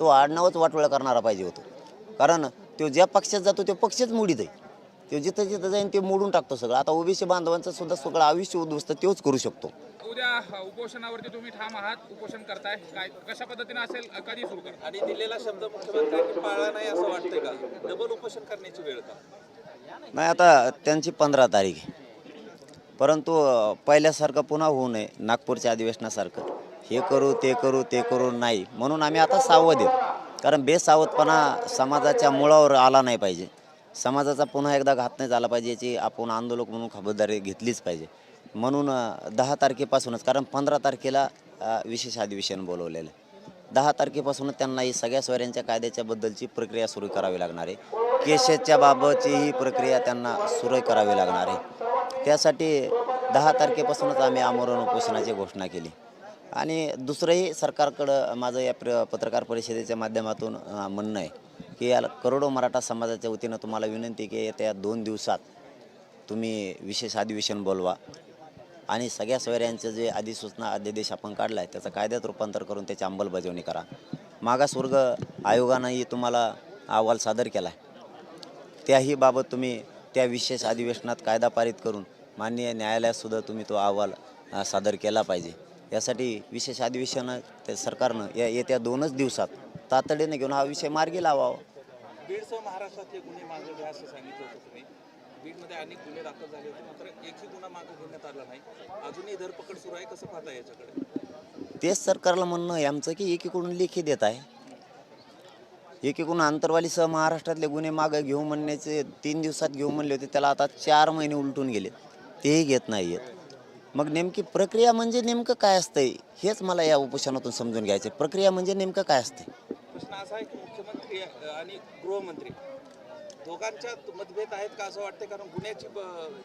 तो आडनावच वाटोळा करणारा पाहिजे होतो. कारण तो ज्या पक्षात जातो तो पक्षच मोडीत आहे. तो जिथं जिथं जाईन ते मोडून टाकतो सगळं. आता ओबीसी बांधवांचं सुद्धा सगळं आयुष्य उद्ध्वस्त तोच करू शकतो. उद्या उपोषणावरती तुम्ही ठाम आहात. उपोषण करताय. काय कशा पद्धतीने असेल कधी सुरू करता? आणि दिलेला शब्द मुख्यमंत्र्यांनी पाळला नाही असं वाटतंय का? डबल उपोषण करण्याची वेळ का? नाही आता त्यांची पंधरा तारीख आहे. परंतु पहिल्यासारखं पुन्हा होऊ नये नागपूरच्या अधिवेशनासारखं. हे करू ते करू ते करू नाही. म्हणून आम्ही आता सावध आहेत. कारण बेसावधपणा समाजाच्या मुळावर आला नाही पाहिजे. समाजाचा पुन्हा एकदा घात नाही झाला पाहिजे याची आपण आंदोलक म्हणून खबरदारी घेतलीच पाहिजे. म्हणून दहा तारखेपासूनच कारण पंधरा तारखेला विशेष अधिवेशन बोलवलेलं आहे. दहा तारखेपासूनच त्यांना ही सगळ्या सोयऱ्यांच्या कायद्याच्या बद्दलची प्रक्रिया सुरू करावी लागणार आहे. केशेच्या बाबतची ही प्रक्रिया त्यांना सुरू करावी लागणार आहे. त्यासाठी दहा तारखेपासूनच आम्ही आमरण उपोषणाची घोषणा केली. आणि दुसरंही सरकारकडं माझं या प्र पत्रकार परिषदेच्या माध्यमातून म्हणणं आहे की या करोडो मराठा समाजाच्या वतीनं तुम्हाला विनंती की येत्या दोन दिवसात तुम्ही विशेष अधिवेशन बोलवा. आणि सगळ्या सोयऱ्यांचं जे अधिसूचना अध्यादेश आपण काढला आहे त्याचं कायद्यात रूपांतर करून त्याची अंमलबजावणी करा. मागासवर्ग आयोगानंही तुम्हाला अहवाल सादर केला आहे त्याही बाबत तुम्ही त्या विशेष अधिवेशनात कायदा पारित करून माननीय न्यायालयातसुद्धा तुम्ही तो अहवाल सादर केला पाहिजे. यासाठी विशेष अधिवेशन ते सरकारनं या येत्या दोनच दिवसात तातडीने घेऊन हा विषय मार्गी लावावा. बीडसह महाराष्ट्रातले गुन्हे मागे असं सांगितलं होतं तुम्ही. बीडमध्ये अनेक गुन्हे दाखल झाले होते मात्र एकही गुन्हा मागे घेण्यात आला नाही. अजूनही धरपकड सुरू आहे कसं पाहता याच्याकडे? तेच सरकारला म्हणणं आहे आमचं की एकीकडून लेखी देत आहे. एकीकडून आंतरवालीसह महाराष्ट्रातले गुन्हे मागं घेऊ म्हणण्याचे तीन दिवसात घेऊ म्हणले होते त्याला आता चार महिने उलटून गेले तेही घेत नाही आहेत मग नेमकी प्रक्रिया म्हणजे नेमकं काय असतंय? हेच मला या उपोषणातून समजून घ्यायचं आहे. प्रक्रिया म्हणजे नेमकं काय असते प्रश्न असा आहे की मुख्यमंत्री आणि गृहमंत्री दोघांच्यात मतभेद आहेत का असं वाटतंय? कारण गुन्ह्याची ब-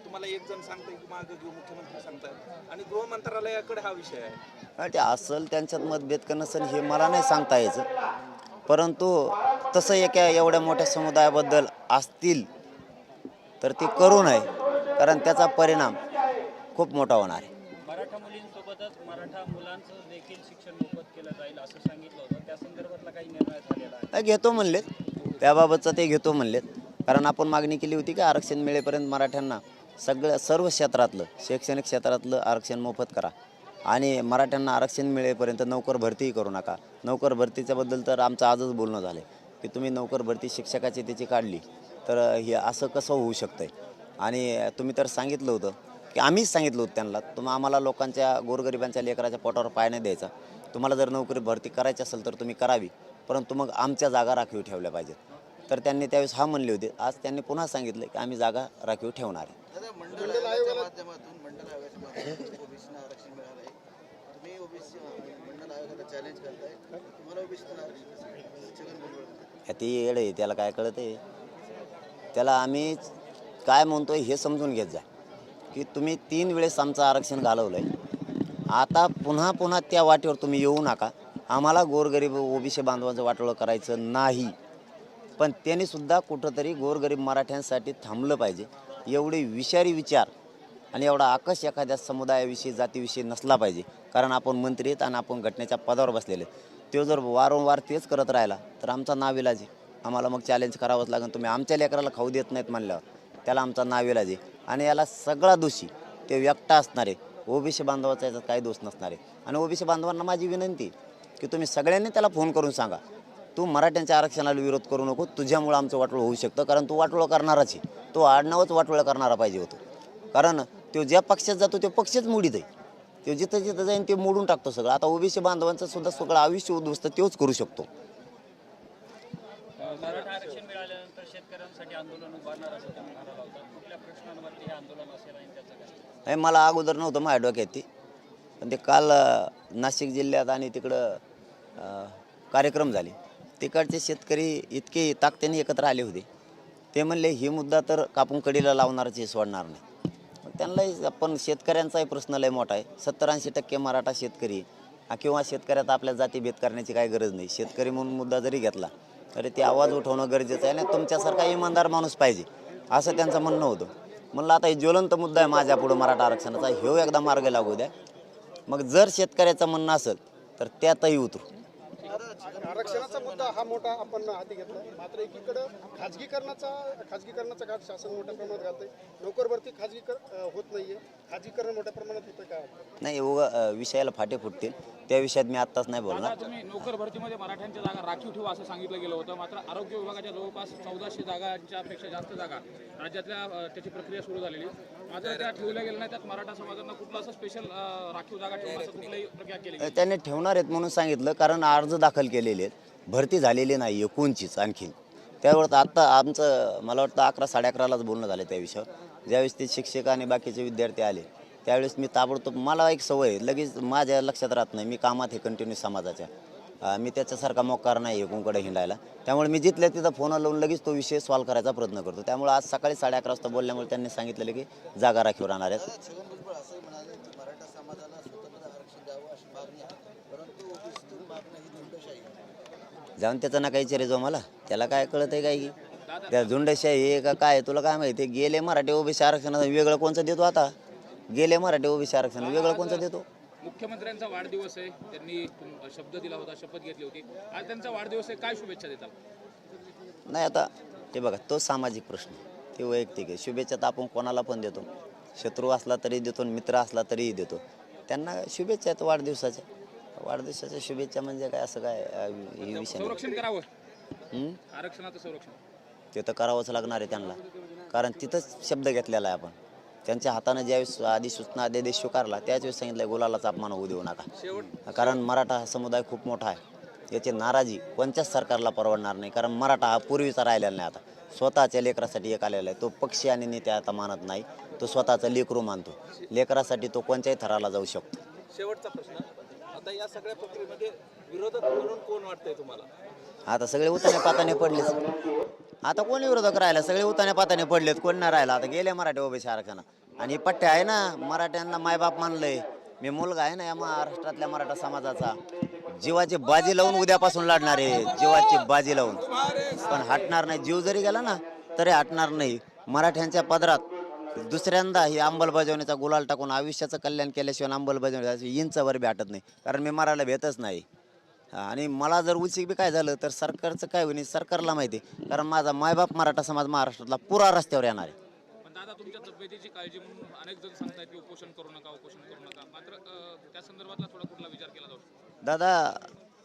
तुम्हाला एक जण सांगताय की मागं घेऊ मुख्यमंत्री सांगताय आणि गृह मंत्रालयाकडे हा विषय आहे. हा, ते असल त्यांच्यात मतभेद का नसेल हे मला नाही सांगता यायचं. परंतु तसं एका एवढ्या मोठ्या समुदायाबद्दल असतील तर ते करू नये. कारण त्याचा परिणाम खूप मोठा होणार आहे. मराठा मुलींसोबतच मराठा मुलांचं देखील शिक्षण मोफत केलं जाईल असं सांगितलं होतं. त्या संदर्भातला काही निर्णय झालेला आहे? घेतो म्हणलेत. त्याबाबतचं ते घेतो म्हणलेत. कारण आपण मागणी केली होती की आरक्षण मिळेपर्यंत मराठ्यांना सगळं सर्व क्षेत्रातलं शैक्षणिक क्षेत्रातलं आरक्षण मोफत करा. आणि मराठ्यांना आरक्षण मिळेपर्यंत नौकर भरतीही करू नका. नौकर भरतीच्याबद्दल तर आमचं आजच बोलणं झालं आहे की तुम्ही नौकर भरती शिक्षकाची त्याची काढली तर हे असं कसं होऊ शकतंय? आणि तुम्ही तर सांगितलं होतं की आम्हीच सांगितलं होतं त्यांना तुम्ही आम्हाला लोकांच्या गोरगरिबांच्या लेकराच्या पोटावर पाय नाही द्यायचा. तुम्हाला जर नोकरी भरती करायची असेल तर तुम्ही करावी परंतु मग आमच्या जागा राखीव ठेवल्या पाहिजेत. तर त्यांनी त्यावेळेस हा म्हणले होते. आज त्यांनी पुन्हा सांगितलं की आम्ही जागा राखीव ठेवणार आहे. ती येड आहे त्याला काय कळत आहे त्याला आम्ही काय म्हणतोय हे समजून घेत जा. की तुम्ही तीन वेळेस आमचं आरक्षण घालवलं आहे आता पुन्हा पुन्हा त्या वाटेवर तुम्ही येऊ नका. आम्हाला गोरगरीब ओबीसी बांधवांचं वाटोळं करायचं नाही. पण त्यांनी सुद्धा कुठंतरी गोरगरीब मराठ्यांसाठी थांबलं पाहिजे. एवढे विषारी विचार आणि एवढा आकश एखाद्या समुदायाविषयी जातीविषयी नसला पाहिजे. कारण आपण मंत्री आहेत आणि आपण घटनेच्या पदावर बसलेले तो जर वारंवार तेच करत राहिला तर आमचा नाविलाज आम्हाला मग चॅलेंज करावंच लागेल. तुम्ही आमच्या लेकराला खाऊ देत नाहीत म्हणल्यावर. त्याला आमचा नावेला आहे आणि याला सगळा दोषी ते व्यक्ता असणारे ओबीसी बांधवाचा याचा काही दोष नसणार. आहे आणि ओबीसी बांधवांना माझी विनंती की तुम्ही सगळ्यांनी त्याला फोन करून सांगा. तू मराठ्यांच्या आरक्षणाला विरोध करू नको तुझ्यामुळं आमचं वाटोळं होऊ शकतं कारण तू वाटोळं करणाराच आहे. तो आडनावच वाटोळं करणारा पाहिजे होतो. कारण तो ज्या पक्षात जातो तो पक्षच मोडीत आहे. तो जिथं जिथं जाईन ते मोडून टाकतो सगळं. आता ओबीसी बांधवांचं सुद्धा सगळं आयुष्य उद्ध्वस्त तोच करू शकतो. शेतकऱ्यांसाठी आंदोलन उभारणार असं तुम्ही म्हणाला होता. कुठल्या प्रश्नांवरती हे आंदोलन असेल आणि त्याचं काय हे मला अगोदर नव्हतं माझ्या डोक्यात ती. पण ते काल नाशिक जिल्ह्यात आणि तिकडं अं, कार्यक्रम झाले. तिकडचे शेतकरी इतके ताकदीने एकत्र आले होते. ते म्हणले ही मुद्दा तर कापून कडीला लावणारच हे सोडणार नाही. मग त्यांनाही पण शेतकऱ्यांचाही प्रश्न लय मोठा आहे. सत्तर ऐंशी टक्के मराठा शेतकरी हा किंवा शेतकऱ्यात आपल्या जातीभेद करण्याची काही गरज नाही. शेतकरी म्हणून मुद्दा जरी घेतला अरे ते आवाज उठवणं गरजेचं आहे आणि तुमच्यासारखा इमानदार माणूस पाहिजे. असं त्यांचं म्हणणं होतं. म्हणलं आता हे ज्वलंत मुद्दा आहे माझ्या पुढं मराठा आरक्षणाचा. ह्यो एकदा मार्ग लागू द्या. मग जर शेतकऱ्याचं म्हणणं असेल तर त्यातही उतरू. आरक्षणाचा मुद्दा हा मोठा आपण हाती घेतला. मात्र एकीकडं खाजगीकरणाचा खाजगीकरणाचा घाट शासन मोठ्या प्रमाणात घालतंय. नोकर भरती खाजगी होत नाहीये. खाजगीकरण मोठ्या प्रमाणात होतं काय वाटतं? नाही उगा विषयाला फाटे फुटतील. त्या विषयात मी आत्ताच नाही बोलणार. तुम्ही नोकर भरतीमध्ये मराठ्यांच्या जागा राखीव ठेवा असं सांगितलं गेलं होतं. मात्र आरोग्य विभागाच्या जवळपास चौदाशे जागांच्या पेक्षा जास्त जागा राज्यातल्या त्याची प्रक्रिया सुरू झालेली. मात्र त्या ठेवल्या गेल्या नाही त्यात मराठा समाजांना कुठलं असं स्पेशल राखीव जागा ठेवून असं कुठलंही प्रक्रिया केली त्यांनी ठेवणार आहेत म्हणून सांगितलं. कारण अर्ज दाखल झालेले आहेत. भरती झालेली नाही एकूणचीच आणखीन. त्यावर आत्ता आमचं मला वाटतं अकरा साडे अकरालाच बोलणं झालं त्या विषयावर. ज्यावेळेस ते शिक्षक आणि बाकीचे विद्यार्थी आले त्यावेळेस मी ताबडतोब मला एक सवय आहे, लगेच माझ्या लक्षात राहत नाही मी कामात आहे कंटिन्यू समाजाच्या. मी त्याच्यासारखा मोकार नाही आहे कोणकडे हिंडायला. त्यामुळे मी जिथल्या तिथं फोन लावून लगेच तो विषय सॉल्व्ह करायचा प्रयत्न करतो. त्यामुळे आज सकाळी साडे अकरा वाजता बोलल्यामुळे त्यांनी सांगितलेलं की जागा राखीव राहणार आहेत दादा छगन भुजबळ असंही म्हणाले की मराठा समाजाला स्वतंत्र आरक्षण द्यावं अशी मागणी आहे परंतु ओबीसीतून मागणं ही झुंडशाही आहे जाऊन त्याचा ना काही चरे जो मला. त्याला काय कळत आहे काय की? त्या झुंडशाही आहे का काय तुला काय माहिती? गेले मराठी ओबीसी आरक्षण वेगळं कोणचं देतो आता? गेले मराठी ओबीसी आरक्षण वेगळं कोणचं देतो? मुख्यमंत्र्यांचा वाढदिवस आहे. त्यांनी शब्द दिला होता शपथ घेतली होती. आज त्यांचा वाढदिवस आहे काय शुभेच्छा देतात? नाही आता ते बघा तो सामाजिक प्रश्न ते वैयक्तिक आहे. शुभेच्छा तर आपण कोणाला पण देतो. शत्रू असला तरी देतो मित्र असला तरीही देतो. त्यांना शुभेच्छा आहेत वाढदिवसाच्या. वाढदिवसाच्या शुभेच्छा म्हणजे काय असं काय अं, हे विषय नाही. संरक्षण करावं. हं? आरक्षणाचं संरक्षण. ते तर करावंच लागणार आहे त्यांना. कारण तिथंच शब्द घेतलेला आहे आपण. त्यांच्या हातानं ज्यावेळेस आधी सूचना आदेश स्वीकारला त्याच वेळेस सांगितलं गुलालाचा अपमान होऊ देऊ नका. कारण मराठा हा समुदाय खूप मोठा आहे. याची नाराजी कोणत्याच सरकारला परवडणार नाही. कारण मराठा हा पूर्वीचा राहिलेला नाही आता. स्वतःच्या लेकरासाठी एक आलेला आहे. तो पक्षी आणि नेते आता मानत नाही. तो स्वतःचं लेकरू मानतो. लेकरासाठी तो कोणत्याही थराला जाऊ शकतो. शेवटचा प्रश्न. आता या सगळ्या प्रक्रियेमध्ये विरोधक म्हणून कोण वाटतंय तुम्हाला? आता सगळे उताने पाताने पडलेच आता कोणी विरोधक राहिला? सगळे उताने पाताने पडलेत. कोण नाही राहिला? आता गेले मराठी ओबीसी आरक्षणात आणि पट्ट्या आहे ना मराठ्यांना मायबाप मानलंय. मी मुलगा आहे ना या महाराष्ट्रातल्या मराठा समाजाचा. जीवाची बाजी लावून उद्यापासून लढणार आहे. जीवाची बाजी लावून. पण हटणार नाही. जीव जरी गेला ना तरी हटणार नाही. मराठ्यांच्या पदरात दुसऱ्यांदा ही अंमलबजावणीचा गुलाल टाकून आयुष्याचं कल्याण केल्याशिवाय अंमलबजावणी इंचवर बी हटत नाही. कारण मी मरायला भेटच नाही. आणि मला जर उचित बी काय झालं तर सरकारचं काय होईल सरकारला माहिती. कारण माझा मायबाप मराठा समाज महाराष्ट्रातला पुरा रस्त्यावर येणार आहे. दादा तुमच्या तब्येतीची काळजी म्हणून अनेक जण सांगतायत की उपोषण करू नका उपोषण करू नका. मात्र अ, त्या संदर्भातला थोडा कुठला विचार केला जाऊ शकतो? दादा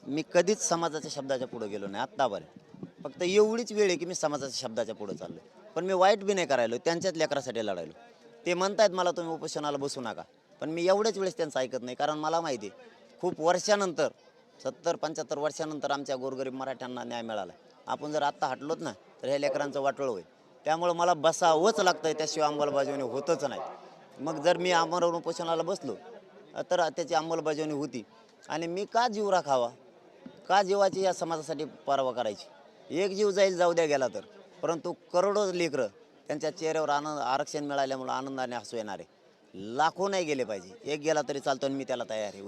मी कधीच समाजाच्या शब्दाच्या पुढे गेलो नाही. आत्तापर्यंत फक्त एवढीच वेळ आहे की मी समाजाच्या शब्दाच्या पुढे चाललोय. पण मी वाईट बी नाही करायलो त्यांच्याच लेकरासाठी लढायलो. ते म्हणतायत मला तुम्ही उपोषणाला बसू नका पण मी एवढ्याच वेळेस त्यांचं ऐकत नाही कारण मला माहिती आहे खूप वर्षानंतर सत्तर पंच्याहत्तर वर्षानंतर आमच्या गोरगरीब मराठ्यांना न्याय मिळाला आपण जर आत्ता हटलोत ना तर हे लेकरांचं वाटोळ होईल. त्यामुळं मला बसावंच लागतं आहे त्याशिवाय अंमलबजावणी होतच नाही. मग जर मी आमरण उपोषणाला बसलो तर त्याची अंमलबजावणी होती. आणि मी का जीव राखावा? का जीवाची या समाजासाठी परवा करायची? एक जीव जाईल जाऊ द्या गेला तर. परंतु करोडो लेकरं त्यांच्या चेहऱ्यावर आनंद आरक्षण मिळाल्यामुळं आनंदाने हसू येणार. आहे लाखो नाही गेले पाहिजे. एक गेला तरी चालतो आणि मी त्याला तयार आहे.